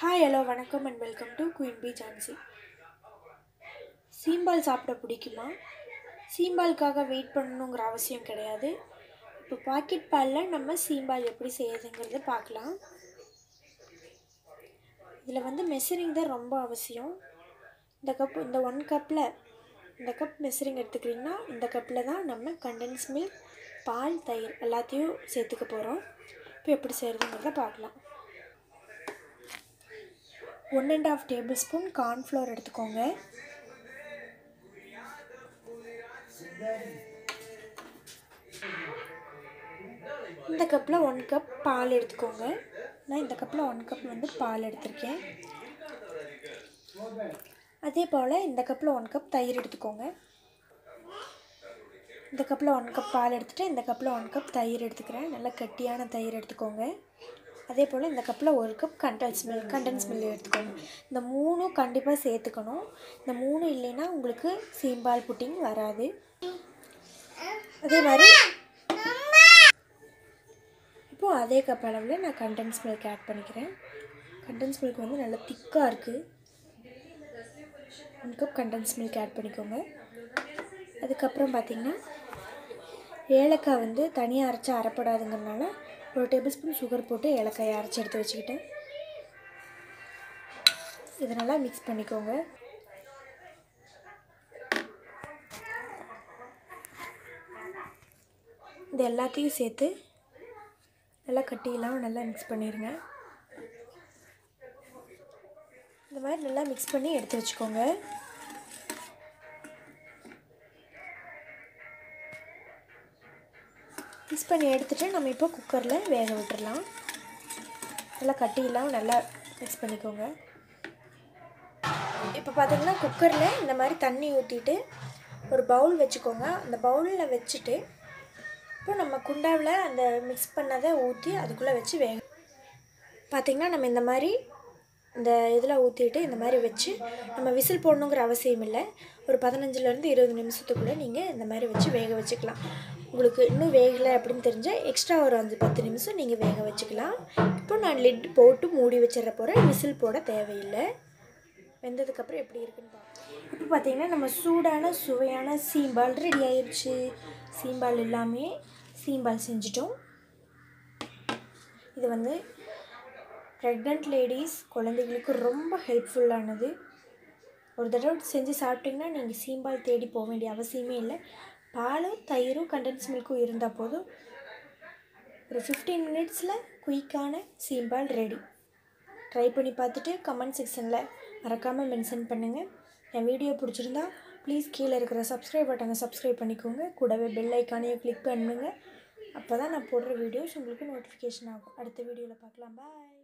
Hi hello வணக்கம் and welcome to queen B Jhansi சீம்பால் சாப்பிட பிடிக்குமா? சீம்பாலுக்காக வெயிட் பண்ணணுங்கிற அவசியம் கிடையாது. இப்போ பாக்கெட் பாலில் நம்ம சீம்பால் எப்படி செய்யுதுங்கிறத பார்க்கலாம். இதில் வந்து மெசரிங் தான் ரொம்ப அவசியம். இந்த கப் இந்த ஒன் கப்பில் இந்த கப் மெசரிங் எடுத்துக்கிட்டிங்கன்னா இந்த கப்பில் தான் நம்ம கண்டென்ஸ் மில்க் பால் தயிர் எல்லாத்தையும் சேர்த்துக்க போகிறோம் இப்போ எப்படி செய்கிறதுங்கிறத பார்க்கலாம். One and half table spoon cornflour எடுத்துக்கோங்க. இந்த கப்பில் ஒன் கப் பால் எடுத்துக்கோங்க. நான் இந்த கப்பில் ஒன் கப் வந்து பால் எடுத்திருக்கேன். அதே போல் இந்த கப்பில் ஒன் கப் தயிர் எடுத்துக்கோங்க. இந்த கப்பில் ஒன் கப் பால் எடுத்துகிட்டு இந்த கப்பில் ஒன் கப் தயிர் எடுத்துக்கிறேன். நல்லா கட்டியான தயிர் எடுத்துக்கோங்க. அதே போல் இந்த கப்பில் ஒரு cup condensed milk condensed milk எடுத்துக்கோங்க. இந்த மூணும் கண்டிப்பாக சேர்த்துக்கணும். இந்த மூணு இல்லைன்னா உங்களுக்கு சீம்பால் புட்டிங் வராது. அதே மாதிரி இப்போது அதே கப் அளவில் நான் கண்டன்ஸ் மில்க் ஆட் பண்ணிக்கிறேன். கண்டன்ஸ் மில்க் வந்து நல்லா திக்காக இருக்குது one cup condensed milk add பண்ணிக்கோங்க. அதுக்கப்புறம் பார்த்திங்கன்னா ஏலக்காய் வந்து தனியாக அரைச்சா அரைப்படாதுங்கிறனால ஒரு டேபிள் ஸ்பூன் சுகர் போட்டு ஏலக்காயை அரைச்சி எடுத்து வச்சுக்கிட்டேன். இதை நல்லா மிக்ஸ் பண்ணிக்கோங்க. இது எல்லாத்தையும் சேர்த்து நல்லா கட்டியெல்லாம் நல்லா மிக்ஸ் பண்ணிடுங்க இந்த மாதிரி நல்லா மிக்ஸ் பண்ணி எடுத்து வச்சுக்கோங்க. மிக்ஸ் பண்ணி எடுத்துகிட்டு நம்ம இப்போ குக்கரில் வேக விட்டுறலாம். நல்லா கட்டியெல்லாம் நல்லா மிக்ஸ் பண்ணிக்கோங்க. இப்போ பார்த்திங்கன்னா குக்கரில் இந்த மாதிரி தண்ணி ஊற்றிட்டு ஒரு பவுல் வச்சுக்கோங்க. அந்த பவுலில் வச்சுட்டு இப்போ நம்ம குண்டாவில் அந்த மிக்ஸ் பண்ணதை ஊற்றி அதுக்குள்ளே வச்சு வேக பார்த்திங்கன்னா நம்ம இந்த மாதிரி இந்த இதில் ஊற்றிட்டு இந்த மாதிரி வச்சு நம்ம விசில் போடணுங்கிற அவசியம் இல்லை. ஒரு பதினஞ்சுலேருந்து இருபது நிமிஷத்துக்குள்ளே நீங்கள் இந்த மாதிரி வச்சு வேக வச்சுக்கலாம். உங்களுக்கு இன்னும் வேகலை அப்படின்னு தெரிஞ்சால் எக்ஸ்ட்ரா ஒரு அஞ்சு பத்து நிமிஷம் நீங்கள் வேக வச்சுக்கலாம். இப்போ நான் லிட் போட்டு மூடி வச்சிட போகிறேன் விசில் போட தேவையில்லை. வெந்ததுக்கப்புறம் எப்படி இருக்குன்னு பார்க்கலாம். இப்போ பார்த்தீங்கன்னா நம்ம சூடான சுவையான சீம்பால் ரெடி ஆயிடுச்சு சீம்பால் எல்லாமே சீம்பால் செஞ்சிட்டோம். இது வந்து ப்ரெக்னென்ட் லேடிஸ் குழந்தைகளுக்கு ரொம்ப ஹெல்ப்ஃபுல்லானது ஒரு தடவை செஞ்சு சாப்பிட்டிங்கன்னா நீங்கள் சீம்பால் தேடி போக வேண்டிய அவசியமே இல்லை. பாலும் தயிரும் கண்டென்ஸ் மில்க்கும் இருந்தால் போதும் ஒரு ஃபிஃப்டீன் மினிட்ஸில் குயிக்கான சீம்பால் ரெடி ட்ரை பண்ணி பார்த்துட்டு கமெண்ட் செக்ஷனில் மறக்காமல் மென்ஷன் பண்ணுங்கள் என் வீடியோ பிடிச்சிருந்தா ப்ளீஸ் கீழே இருக்கிற சப்ஸ்கிரைப் பட்டனை சப்ஸ்கிரைப் பண்ணிக்கோங்க. கூடவே பெல் ஐக்கானையும் கிளிக் பண்ணுங்கள் அப்போ தான் நான் போடுற வீடியோஸ் உங்களுக்கு நோட்டிஃபிகேஷன் ஆகும். அடுத்த வீடியோவில் பார்க்கலாம். பாய்